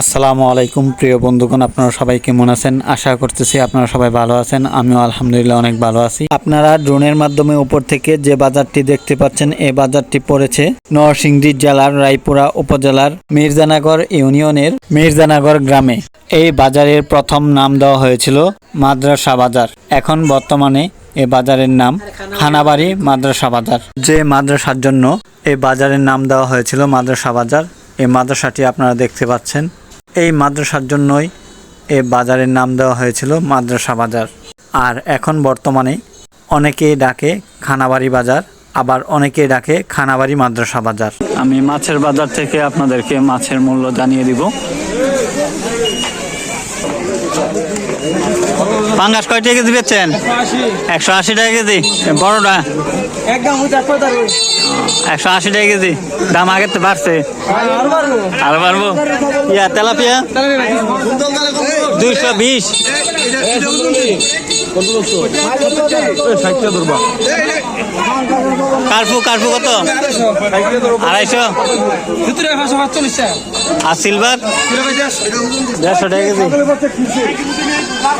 আসসালামু আলাইকুম, প্রিয় বন্ধুগণ, আপনারা সবাই কেমন আছেন? আশা করতেছি আপনারা সবাই ভালো আছেন। আমিও আলহামদুলিল্লাহ অনেক ভালো আছি। আপনারা ড্রোনের মাধ্যমে উপর থেকে যে বাজারটি দেখতে পাচ্ছেন, এই বাজারটি পড়েছে নরসিংদী জেলার রায়পুরা উপজেলার মির্জানগর ইউনিয়নের মির্জানগর গ্রামে। এই বাজারের প্রথম নাম দেওয়া হয়েছিল মাদ্রাসা বাজার। এখন বর্তমানে এ বাজারের নাম খানাবাড়ি মাদ্রাসা বাজার। যে মাদ্রাসার জন্য এই বাজারের নাম দেওয়া হয়েছিল মাদ্রাসা বাজার। এই মাদ্রাসাটি আপনারা দেখতে পাচ্ছেন। এই মাদ্রাসার জন্যই এ বাজারের নাম দেওয়া হয়েছিল মাদ্রাসা বাজার। আর এখন বর্তমানে অনেকে ডাকে খানাবাড়ি বাজার, আবার অনেকে ডাকে খানাবাড়ি মাদ্রাসা বাজার। আমি মাছের বাজার থেকে আপনাদেরকে মাছের মূল্য জানিয়ে দিব। পাঙ্গাস কয় টাকা কেজি বেচছেন? একশো আশি টাকা কেজি। বড়টা? একশো আশি টাকা কেজি। দাম আগের তো বাড়ছে। আর পারব ইয়া তেলাপিয়া? দুইশো বিশ। কার্ফু কার্ফু কত? আড়াইশো। আর সিলভার? দেড়শো টাকা আর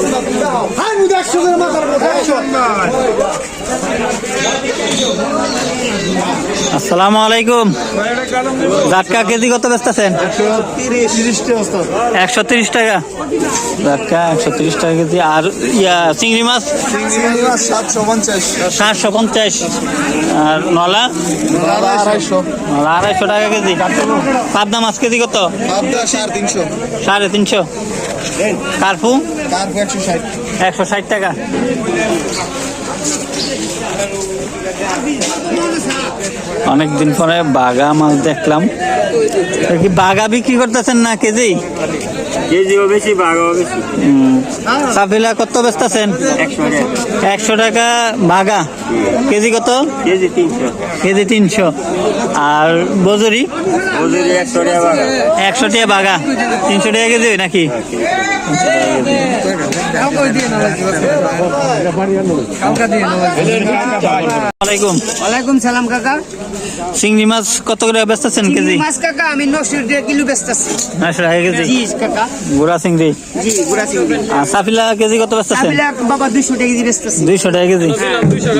সিলভার দেড়শো টাকা কেজি আসসালামু আলাইকুম। জাটকা কেজি কত বেচতেছেন? একশো তিরিশ টাকা। জাটকা একশো তিরিশ টাকা কেজি। আর ইয়া চিংড়ি মাছ? সাতশো পঞ্চাশ। আর নলা? আড়াইশো নলা আড়াইশো টাকা কেজি। পাবদা মাছ কেজি কত? সাড়ে তিনশো। সাড়ে তিনশো কার্পু একশো ষাট টাকা। অনেকদিন পরে বাগা মাছ দেখলাম। কি বাগা বিক্রি করতেছেন না কেজি? কেজিও বেশি বাঘও বেশি। সাফিলা কত বেচতেছেন? একশো টাকা। বাগা। কেজি কত? কেজি তিনশো। কেজি তিনশো। আর বজুরি? একশো টাকা বাঘা একশো টাকা বাগা। তিনশো টাকা কেজি নাকি? ওয়ালাইকুম সালাম কাকা। চিংড়ি মাছ কত করে বেচতেছেন কেজি? মাছ কাকা আমি নশো টাকা কিলো ব্যস্ত আছি। টাকা কেজি? জি কাকা। গুড়া চিংড়ি? জি গুড়া চিংড়ি। আর সাফিলা কেজি কত বেচতেছেন বাবা দুইশো টাকা কেজি ব্যস্ত আছি। দুইশো টাকা কেজি।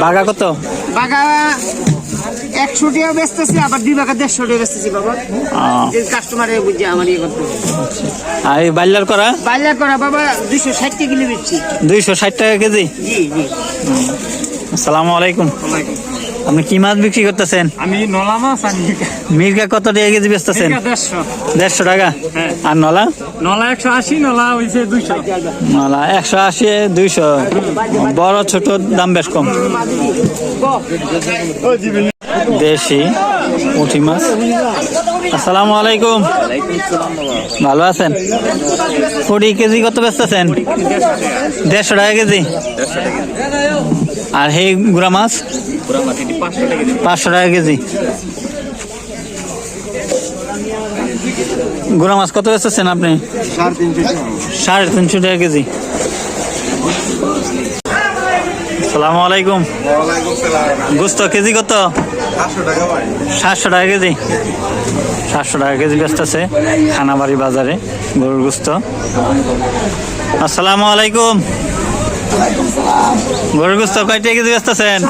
বাগা কত? বাগা একশো টাকা ব্যস্ত আছি আবার দুই দেড়শো টাকা ব্যস্ত আছি বাবা কাস্টমারে বুঝছে আমার ইয়ে করতে। আর এই বাইলার করা? বাইলা করা বাবা দুইশো ষাট টাকা কিলো বেচছি। দুইশো ষাট টাকা কেজি? জি জি। আসসালামু আলাইকুম। আপনি কি মাছ বিক্রি করতেছেন? আমি নলা মাছ আনি। মির্গা কত টাকা কেজি বেচতেছেন? দেড়শো। দেড়শো টাকা? আর নলা? নলা একশো আশি নলা হয়েছে দুইশো। নলা একশো আশি দুইশো। বড় ছোট দাম বেশ কম। দেশি উঠি মাছ। আসসালামু আলাইকুম। ভালো আছেন? কুড়ি কেজি কত বেচতেছেন? দেড়শো টাকা কেজি। আর সেই গুড়া মাছ? পাঁচশো টাকা কেজি। গুড়া মাছ কত বেচতেছেন আপনি? সাড়ে তিনশো টাকা কেজি। সালামু আলাইকুম। গুস্ত কেজি কত? সাতশো টাকা কেজি। সাতশো টাকা কেজি ব্যস্ত আছে খানাবাড়ি বাজারে গরুর গুস্ত। আসসালামু আলাইকুম। গরুর গুস্ত কয় টাকা কেজি ব্যস্ত আছেন?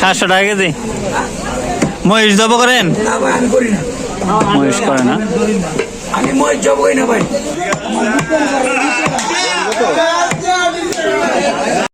সাতশো টাকা কেজি। মহিষ জব করেন? মহিষ করে না। আমি মই জব না ভাই